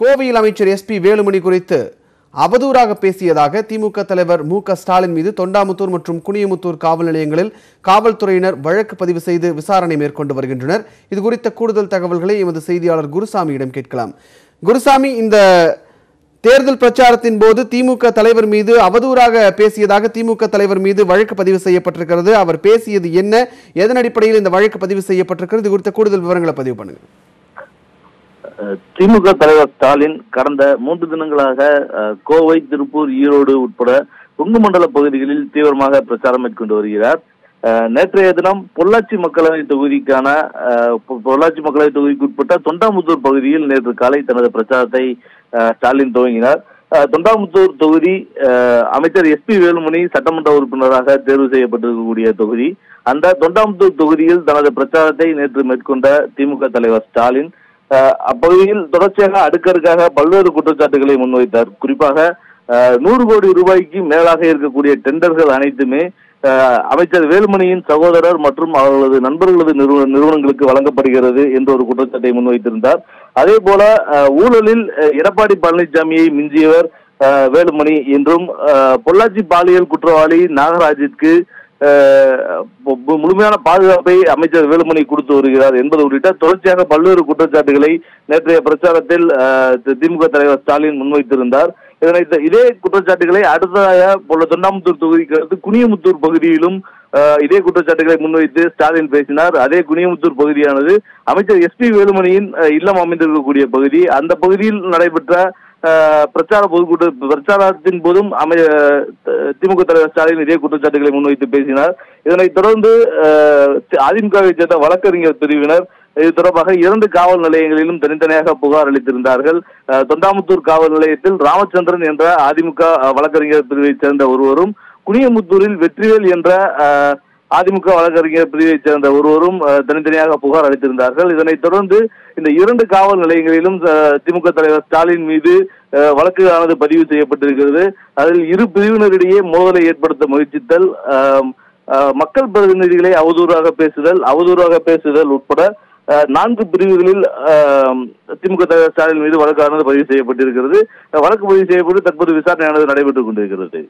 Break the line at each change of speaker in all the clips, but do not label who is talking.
கோவையில் அமைச்சர் எஸ்பி வேலுமணி குறித்து அவதூறாக பேசியதாக திமுக தலைவர் மு க ஸ்டாலின் மீது தொண்டாமுத்தூர் மற்றும் குனியமுத்தூர் காவல் நிலையங்களில் காவல்துறையினர் வழக்கு பதிவு செய்து விசாரணை மேற்கொண்டு வருகின்றனர். இது குறித்த கூடுதல் தகவல்களை எமது செய்தியாளர் குருசாமியிடம் கேட்கலாம். குருசாமி இந்த தேர்தல் பிரச்சாரத்தின் போது திமுக தலைவர் மீது அவதூறாக பேசியதாக திமுக தலைவர் மீது வழக்கு பதிவு செய்யப்பட்டிருக்கிறது. அவர் பேசியது என்ன? எதன் அடிப்படையில் இந்த வழக்கு பதிவு செய்யப்பட்டிருக்கிறது? இது குறித்த கூடுதல் விவரங்களை பதிவு பண்ணுங்க
திமுக தலைவர் ஸ்டாலின் கடந்த மூன்று தினங்களாக கோவை திருப்பூர் ஈரோடு உட்பட கொங்கு மண்டல பகுதிகளில் தீவிரமாக பிரச்சாரம் மேற்கொண்டு வருகிறார். நேற்றைய தினம் பொள்ளாச்சி மக்களவை தொகுதிக்கான பொ- பொள்ளாச்சி மக்களவை தொகுதிக்கு உட்பட்ட தொண்டாமுத்தூர் பகுதியில் நேற்று காலை தனது பிரச்சாரத்தை ஸ்டாலின் துவங்கினார். தொண்டாமுத்தூர் தொகுதி அமைச்சர் அமைச்சர் எஸ்பி வேலுமணி சட்டமன்ற உறுப்பினராக தேர்வு செய்யப்பட்டிருக்கக்கூடிய தொகுதி அந்த தொண்டாமுத்தூர் தொகுதியில் தனது பிரச்சாரத்தை நேற்று மேற்கொண்ட திமுக தலைவர் ஸ்டாலின் அப்பகுதியில் தொடர்ச்சியாக அடுக்கடுக்காக பல்வேறு குற்றச்சாட்டுகளை முன்வைத்தார். குறிப்பாக நூறு கோடி ரூபாய்க்கு மேலாக இருக்கக்கூடிய டெண்டர்கள் அனைத்துமே அமைச்சர் வேலுமணியின் சகோதரர் மற்றும் அவர்களது நண்பர்களது நிறுவனங்களுக்கு வழங்கப்படுகிறது என்ற ஒரு குற்றச்சாட்டை முன்வைத்திருந்தார். அதே போல ஊழலில் எடப்பாடி பழனிசாமியை மிஞ்சியவர் வேலுமணி என்றும் பொள்ளாச்சி பாலியல் குற்றவாளி நாகராஜிற்கு அஹ், முழுமையான பாதுகாப்பை அமைச்சர் வேலுமணி கொடுத்து வருகிறார் என்பது உள்ளிட்ட தொடர்ச்சியாக பல்வேறு குற்றச்சாட்டுகளை நேற்றைய பிரச்சாரத்தில் திமுக தலைவர் ஸ்டாலின் முன்வைத்திருந்தார். இதனை இதே குற்றச்சாட்டுகளை அடுத்ததாக போல தொண்டாமுத்தூர் தொகுதிக்கு அடுத்து குனியமுத்தூர் பகுதியிலும் இதே குற்றச்சாட்டுகளை முன்வைத்து ஸ்டாலின் பேசினார். அதே குனியமுத்தூர் பகுதியானது அமைச்சர் எஸ்பி வேலுமணியின் இல்லம் அமைந்திருக்கக்கூடிய பகுதி. அந்த பகுதியில் நடைபெற்ற பிரச்சார பொதுக்கூட்ட பிரச்சாரத்தின் போதும் அமை திமுக தலைவர் ஸ்டாலின் இதே குற்றச்சாட்டுகளை முன்வைத்து பேசினார். இதனைத் தொடர்ந்து அஹ், அதிமுகவை சேர்ந்த வழக்கறிஞர் பிரிவினர் இது தொடர்பாக இரண்டு காவல் நிலையங்களிலும் தனித்தனியாக புகார் அளித்திருந்தார்கள். தொண்டாமுத்தூர் காவல் நிலையத்தில் ராமச்சந்திரன் என்ற அதிமுக வழக்கறிஞர் பிரிவைச் சேர்ந்த ஒருவரும் குனியமுத்தூரில் வெற்றிவேல் என்ற அஹ், அதிமுக வழக்கறிஞர் பிரிவைச் சேர்ந்த ஒருவரும் தனித்தனியாக புகார் அளித்திருந்தார்கள். இதனைத் தொடர்ந்து இந்த இரண்டு காவல் நிலையங்களிலும் திமுக தலைவர் ஸ்டாலின் மீது வழக்குகளானது பதிவு செய்யப்பட்டிருக்கிறது. அதில் இரு பிரிவினரிடையே மோதலை ஏற்படுத்த முயற்சித்தல் மக்கள் பிரதிநிதிகளை அவதூறாக பேசுதல் அவதூறாக பேசுதல் உட்பட நான்கு பிரிவுகளில் திமுக தலைவர் ஸ்டாலின் மீது வழக்கானது பதிவு செய்யப்பட்டிருக்கிறது. வழக்கு பதிவு செய்யப்பட்டு தற்போது விசாரணையானது நடைபெற்றுக் கொண்டிருக்கிறது.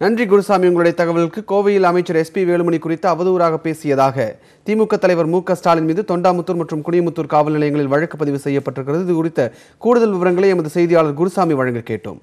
நன்றி குருசாமி உங்களுடைய தகவலுக்கு கோவையில் அமைச்சர் எஸ்பி வேலுமணி குறித்து அவதூறாக பேசியதாக திமுக தலைவர் மு க ஸ்டாலின் மீது தொண்டாமுத்தூர் மற்றும் குனியமுத்தூர் காவல் நிலையங்களில் வழக்கு பதிவு செய்யப்பட்டிருக்கிறது. இது குறித்த கூடுதல் விவரங்களை எமது செய்தியாளர் குருசாமி வழங்க கேட்டோம்.